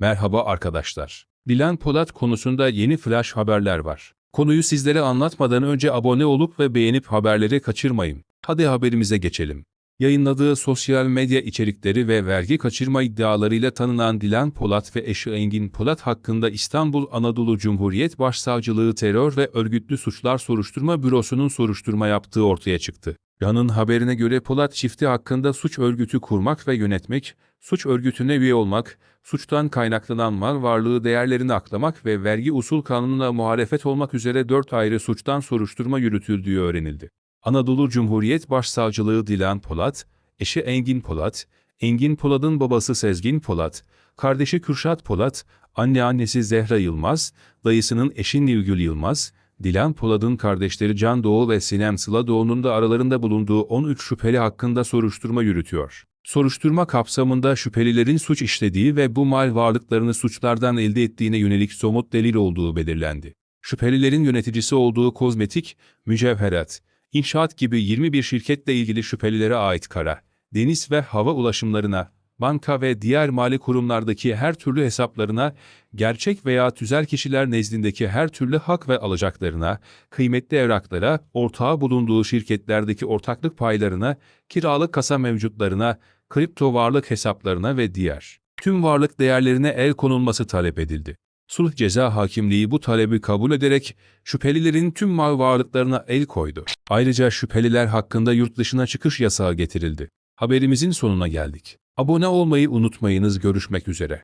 Merhaba arkadaşlar. Dilan Polat konusunda yeni flash haberler var. Konuyu sizlere anlatmadan önce abone olup ve beğenip haberleri kaçırmayın. Hadi haberimize geçelim. Yayınladığı sosyal medya içerikleri ve vergi kaçırma iddialarıyla tanınan Dilan Polat ve eşi Engin Polat hakkında İstanbul Anadolu Cumhuriyet Başsavcılığı Terör ve Örgütlü Suçlar Soruşturma Bürosu'nun soruşturma yaptığı ortaya çıktı. Yanın haberine göre Polat çifti hakkında suç örgütü kurmak ve yönetmek, suç örgütüne üye olmak, suçtan kaynaklanan mal varlığı değerlerini aklamak ve vergi usul kanununa muhalefet olmak üzere dört ayrı suçtan soruşturma yürütüldüğü öğrenildi. Anadolu Cumhuriyet Başsavcılığı Dilan Polat, eşi Engin Polat, Engin Polat'ın babası Sezgin Polat, kardeşi Kürşat Polat, anneannesi Zehra Yılmaz, dayısının eşi Nilgül Yılmaz, Dilan Polat'ın kardeşleri Can Doğu ve Sinem Sıla Doğu'nun da aralarında bulunduğu 13 şüpheli hakkında soruşturma yürütüyor. Soruşturma kapsamında şüphelilerin suç işlediği ve bu mal varlıklarını suçlardan elde ettiğine yönelik somut delil olduğu belirlendi. Şüphelilerin yöneticisi olduğu kozmetik, mücevherat, inşaat gibi 21 şirketle ilgili şüphelilere ait kara, deniz ve hava ulaşımlarına, banka ve diğer mali kurumlardaki her türlü hesaplarına, gerçek veya tüzel kişiler nezdindeki her türlü hak ve alacaklarına, kıymetli evraklara, ortağı bulunduğu şirketlerdeki ortaklık paylarına, kiralık kasa mevcutlarına, kripto varlık hesaplarına ve diğer tüm varlık değerlerine el konulması talep edildi. Sulh Ceza Hakimliği bu talebi kabul ederek şüphelilerin tüm mal varlıklarına el koydu. Ayrıca şüpheliler hakkında yurt dışına çıkış yasağı getirildi. Haberimizin sonuna geldik. Abone olmayı unutmayınız görüşmek üzere.